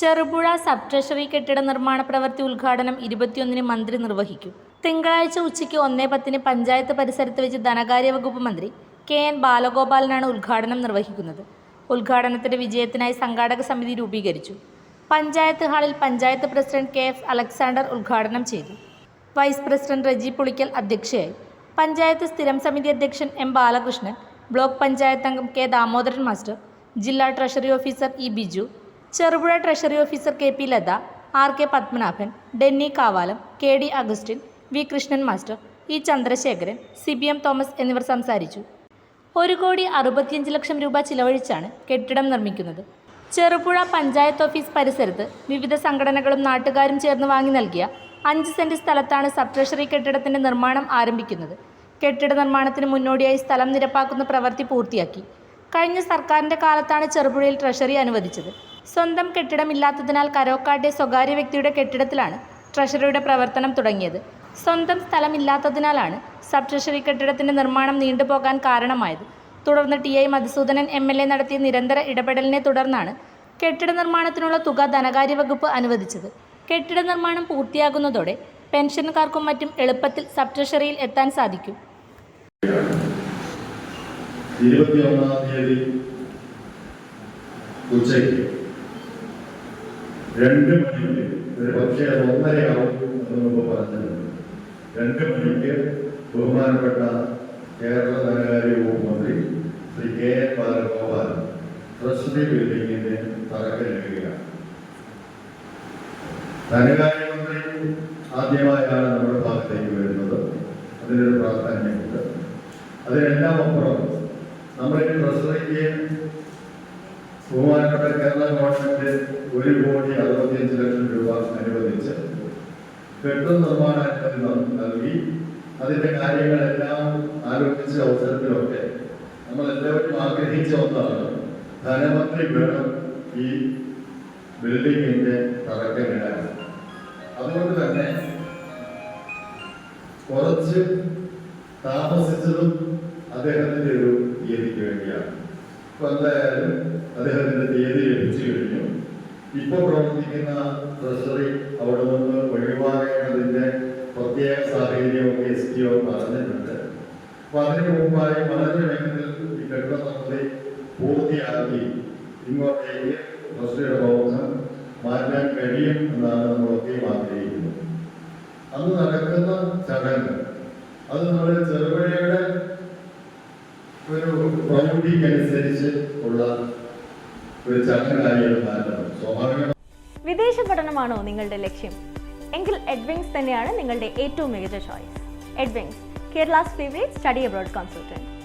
Cherupuzha sub treasury കെട്ടിട നിർമ്മാണ പ്രവൃത്തി ഉദ്ഘാടനം ഇരുപത്തിയൊന്നിന് മന്ത്രി നിർവഹിക്കും. തിങ്കളാഴ്ച ഉച്ചയ്ക്ക് ഒന്നേ പത്തിന് പഞ്ചായത്ത് പരിസരത്ത് വെച്ച് ധനകാര്യ വകുപ്പ് മന്ത്രി കെ എൻ ബാലഗോപാലനാണ് ഉദ്ഘാടനം നിർവഹിക്കുന്നത്. ഉദ്ഘാടനത്തിന്റെ വിജയത്തിനായി സംഘാടക സമിതി രൂപീകരിച്ചു. പഞ്ചായത്ത് ഹാളിൽ panchayat president K F Alexander ഉദ്ഘാടനം ചെയ്തു. വൈസ് പ്രസിഡന്റ് റജി പുളിക്കൽ അധ്യക്ഷയായി. പഞ്ചായത്ത് സ്ഥിരം സമിതി അധ്യക്ഷൻ എം ബാലകൃഷ്ണൻ ബ്ലോക്ക് പഞ്ചായത്ത് അംഗം കെ ദാമോദരൻ മാസ്റ്റർ ജില്ലാ treasury officer E Biju Cherupuzha treasury officer K P Latha R K Padmanabhan Denny Kavalam K D Augustine V Krishnan master E Chandrasekharan C B M Thomas എന്നിവർ സംസാരിച്ചു. ഒരു കോടി അറുപത്തിയഞ്ച് ലക്ഷം രൂപ ചിലവഴിച്ചാണ് കെട്ടിടം നിർമ്മിക്കുന്നത്. ചെറുപുഴ പഞ്ചായത്ത് ഓഫീസ് പരിസരത്ത് വിവിധ സംഘടനകളും നാട്ടുകാരും ചേർന്ന് വാങ്ങി നൽകിയ അഞ്ച് സെന്റ് സ്ഥലത്താണ് സബ് ട്രഷറി കെട്ടിടത്തിന്റെ നിർമ്മാണം ആരംഭിക്കുന്നത്. കെട്ടിട നിർമ്മാണത്തിന് മുന്നോടിയായി സ്ഥലം നിരപ്പാക്കുന്ന പ്രവൃത്തി പൂർത്തിയാക്കി. കഴിഞ്ഞ സർക്കാരിന്റെ കാലത്താണ് ചെറുപുഴയിൽ ട്രഷറി അനുവദിച്ചത്. സ്വന്തം കെട്ടിടമില്ലാത്തതിനാൽ കരോക്കാട്ടെ സ്വകാര്യ വ്യക്തിയുടെ കെട്ടിടത്തിലാണ് ട്രഷറിയുടെ പ്രവർത്തനം തുടങ്ങിയത്. സ്വന്തം സ്ഥലമില്ലാത്തതിനാലാണ് സബ് ട്രഷറി കെട്ടിടത്തിന്റെ നിർമ്മാണം നീണ്ടുപോകാൻ കാരണമായത്. തുടർന്ന് T I Madhusoodanan M L A നടത്തിയ നിരന്തര ഇടപെടലിനെ തുടർന്നാണ് കെട്ടിട നിർമ്മാണത്തിനുള്ള തുക ധനകാര്യ വകുപ്പ് അനുവദിച്ചത്. കെട്ടിട നിർമ്മാണം പൂർത്തിയാകുന്നതോടെ പെൻഷൻകാർക്കും മറ്റും എളുപ്പത്തിൽ സബ് ട്രഷറിയിൽ എത്താൻ സാധിക്കും. തീയതി ഉച്ചയ്ക്ക് രണ്ട് മണിക്ക് ഒരു പക്ഷേ ഒന്നരയാവും പറഞ്ഞിട്ടുണ്ട് രണ്ട് മണിക്ക് ബഹുമാനപ്പെട്ട കേരള ധനകാര്യ വകുപ്പ് മന്ത്രി Shri K N Balagopal treasury ബിൽഡിങ്ങിന്റെ തറക്കല്ലിടുകയാണ് ധനകാര്യമന്ത്രി ആദ്യമായാണ് നമ്മുടെ ഭാഗത്തേക്ക് വരുന്നത്. അതിനൊരു പ്രാധാന്യമുണ്ട്. അതിനെല്ലാം അപ്പുറം നമ്മുടെ ട്രഷറിക്ക് ബഹുമാനപ്പെട്ട കേരള ഗവൺമെന്റ് ഒരു കോടി അറുപത്തിയഞ്ച് ലക്ഷം രൂപ അനുവദിച്ച് കെട്ടിട നിർമ്മാണ നൽകി. അതിന്റെ കാര്യങ്ങളെല്ലാം ആലോചിച്ച അവസരത്തിലൊക്കെ നമ്മൾ എല്ലാവരും ആഗ്രഹിച്ച ഒന്നാണ് ധനമന്ത്രി വേണം ഈ ബിൽഡിങ്ങിന്റെ തറക്കമിടാൻ അതുകൊണ്ട് തന്നെ കുറച്ച് താമസിച്ചതും അദ്ദേഹത്തിന്റെ ഒരു തീയതിക്ക് വേണ്ടിയാണ്. ഇപ്പൊ എന്തായാലും അദ്ദേഹത്തിന്റെ തീയതി ലഭിച്ചു കഴിഞ്ഞു. ഇപ്പൊ പ്രവർത്തിക്കുന്ന ട്രഷറി അവിടെ നിന്ന് ഒഴിവാക്കേണ്ടതിന്റെ പ്രത്യേക സാഹചര്യമൊക്കെ എസ് ടി ഒ പറഞ്ഞിട്ടുണ്ട്. അപ്പൊ അതിനു മുമ്പായി വളരെ വേഗത്തിൽ ഈ കെട്ടിട നടപടി പൂർത്തിയാക്കി ഇങ്ങോട്ടേക്ക് ട്രഷറിയുടെ പ്രവർത്തനം മാറ്റാൻ കഴിയും എന്നാണ് നമ്മളൊക്കെയും ആഗ്രഹിക്കുന്നത്. അന്ന് നടക്കുന്ന ചടങ്ങ് അത് നമ്മുടെ ചെറുപുഴയുടെ ഒരു പ്രൗഢിക്കനുസരിച്ച് ഉള്ള ഒരു ചടങ്ങായിരുന്നു മാറ്റണം വിദേശ പഠനമാണോ നിങ്ങളുടെ ലക്ഷ്യം? എങ്കിൽ എഡ്വിങ്സ് തന്നെയാണ് നിങ്ങളുടെ ഏറ്റവും മികച്ച choice Edwings Kerala's favourite study abroad consultant